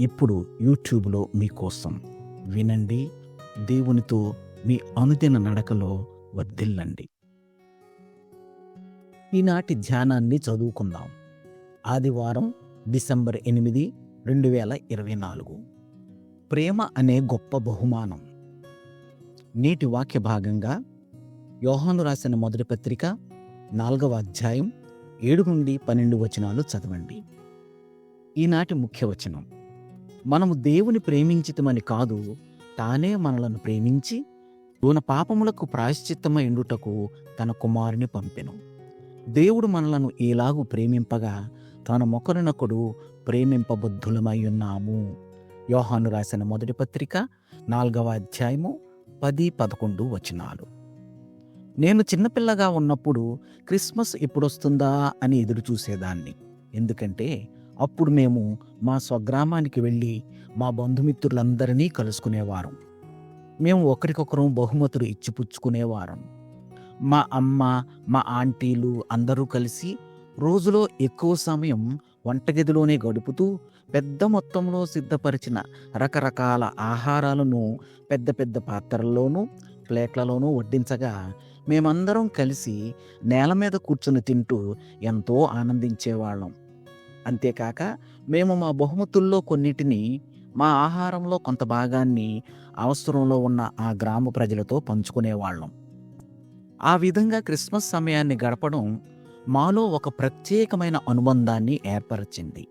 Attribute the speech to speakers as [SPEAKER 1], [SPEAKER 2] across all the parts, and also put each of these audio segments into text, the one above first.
[SPEAKER 1] ఇప్పుడు యూట్యూబ్లో మీకోసం వినండి దేవునితో మీ అనుదిన నడకలో వర్ధిల్లండి. ఈనాటి ధ్యానాన్ని చదువుకుందాం. ఆదివారం డిసెంబర్ ఎనిమిది రెండు వేల ఇరవై నాలుగు. ప్రేమ అనే గొప్ప బహుమానం. నేటి వాక్య భాగంగా యోహాను రాసిన మొదటి పత్రిక నాలుగవ అధ్యాయం ఏడు నుండి పన్నెండు వచనాలు చదవండి. ఈనాటి ముఖ్య వచనం మనము దేవుని ప్రేమించితమని కాదు తానే మనలను ప్రేమించి తన పాపములకు ప్రాయశ్చిత్తమైండుటకు తన కుమారుని పంపెను. దేవుడు మనలను ఇలాగూ ప్రేమింపగా తన మొక్కరినొకడు ప్రేమింపబుద్ధులమై ఉన్నాము. యోహాను రాసిన మొదటి పత్రిక నాలుగవ అధ్యాయము పది పదకొండు వచనాలు. నేను చిన్నపిల్లగా ఉన్నప్పుడు క్రిస్మస్ ఎప్పుడొస్తుందా అని ఎదురు చూసేదాన్ని ఎందుకంటే అప్పుడు మేము మా స్వగ్రామానికి వెళ్ళి మా బంధుమిత్రులందరినీ కలుసుకునేవారం. మేము ఒకరికొకరు బహుమతులు ఇచ్చిపుచ్చుకునేవారం. మా అమ్మ మా ఆంటీలు అందరూ కలిసి రోజులో ఎక్కువ సమయం వంటగదిలోనే గడుపుతూ పెద్ద మొత్తంలో సిద్ధపరిచిన రకరకాల ఆహారాలను పెద్ద పెద్ద పాత్రల్లోనూ ప్లేట్లలోనూ వడ్డించగా మేమందరం కలిసి నేల మీద కూర్చుని తింటూ ఎంతో ఆనందించేవాళ్ళం. అంతేకాక మేము మా బహుమతుల్లో కొన్నిటిని మా ఆహారంలో కొంత భాగాన్ని అవసరంలో ఉన్న ఆ గ్రామ ప్రజలతో పంచుకునేవాళ్ళం. ఆ విధంగా క్రిస్మస్ సమయాన్ని గడపడం మాలో ఒక ప్రత్యేకమైన అనుబంధాన్ని ఏర్పరిచింది.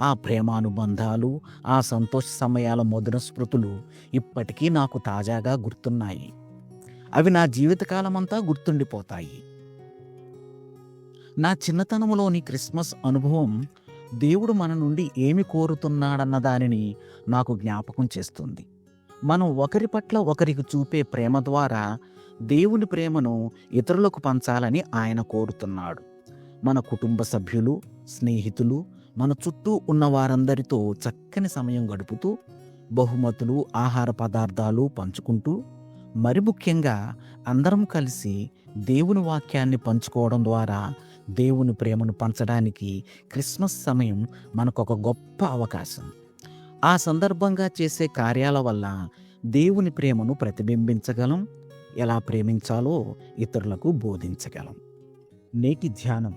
[SPEAKER 1] ఆ ప్రేమానుబంధాలు ఆ సంతోష సమయాల మధుర స్మృతులు ఇప్పటికీ నాకు తాజాగా గుర్తున్నాయి. అవి నా జీవితకాలమంతా గుర్తుండిపోతాయి. నా చిన్నతనంలోని క్రిస్మస్ అనుభవం దేవుడు మన నుండి ఏమి కోరుతున్నాడన్న దానిని నాకు జ్ఞాపకం చేస్తుంది. మనం ఒకరి పట్ల ఒకరికి చూపే ప్రేమ ద్వారా దేవుని ప్రేమను ఇతరులకు పంచాలని ఆయన కోరుతున్నాడు. మన కుటుంబ సభ్యులు స్నేహితులు మన చుట్టూ ఉన్న వారందరితో చక్కని సమయం గడుపుతూ బహుమతులు ఆహార పదార్థాలు పంచుకుంటూ మరి ముఖ్యంగా అందరం కలిసి దేవుని వాక్యాన్ని పంచుకోవడం ద్వారా దేవుని ప్రేమను పంచడానికి క్రిస్మస్ సమయం మనకు ఒక గొప్ప అవకాశం. ఆ సందర్భంగా చేసే కార్యాల వల్ల దేవుని ప్రేమను ప్రతిబింబించగలం. ఎలా ప్రేమించాలో ఇతరులకు బోధించగలం. నేటి ధ్యానం.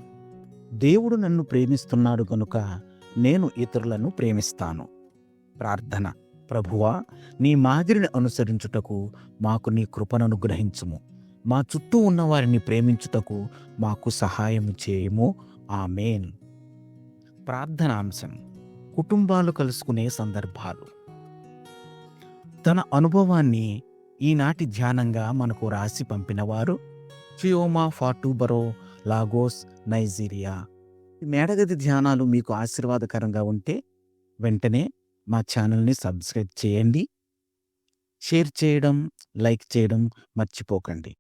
[SPEAKER 1] దేవుడు నన్ను ప్రేమిస్తున్నాడు కనుక నేను ఇతరులను ప్రేమిస్తాను. ప్రార్థన. ప్రభువా నీ మాదిరిని అనుసరించుటకు మాకు నీ కృపను అనుగ్రహించుము. మా చుట్టూ ఉన్న వారిని ప్రేమించుటకు మాకు సహాయం చేయము. ఆమెన్. ప్రార్థనాంశం. కుటుంబాలు కలుసుకునే సందర్భాలు. తన అనుభవాన్ని ఈనాటి ధ్యానంగా మనకు రాసి పంపినవారు ఫియోమా ఫాటూబరో లాగోస్ నైజీరియా. మేడగది ధ్యానాలు మీకు ఆశీర్వాదకరంగా ఉంటే వెంటనే మా ఛానల్ని సబ్స్క్రైబ్ చేయండి. షేర్ చేయడం లైక్ చేయడం మర్చిపోకండి.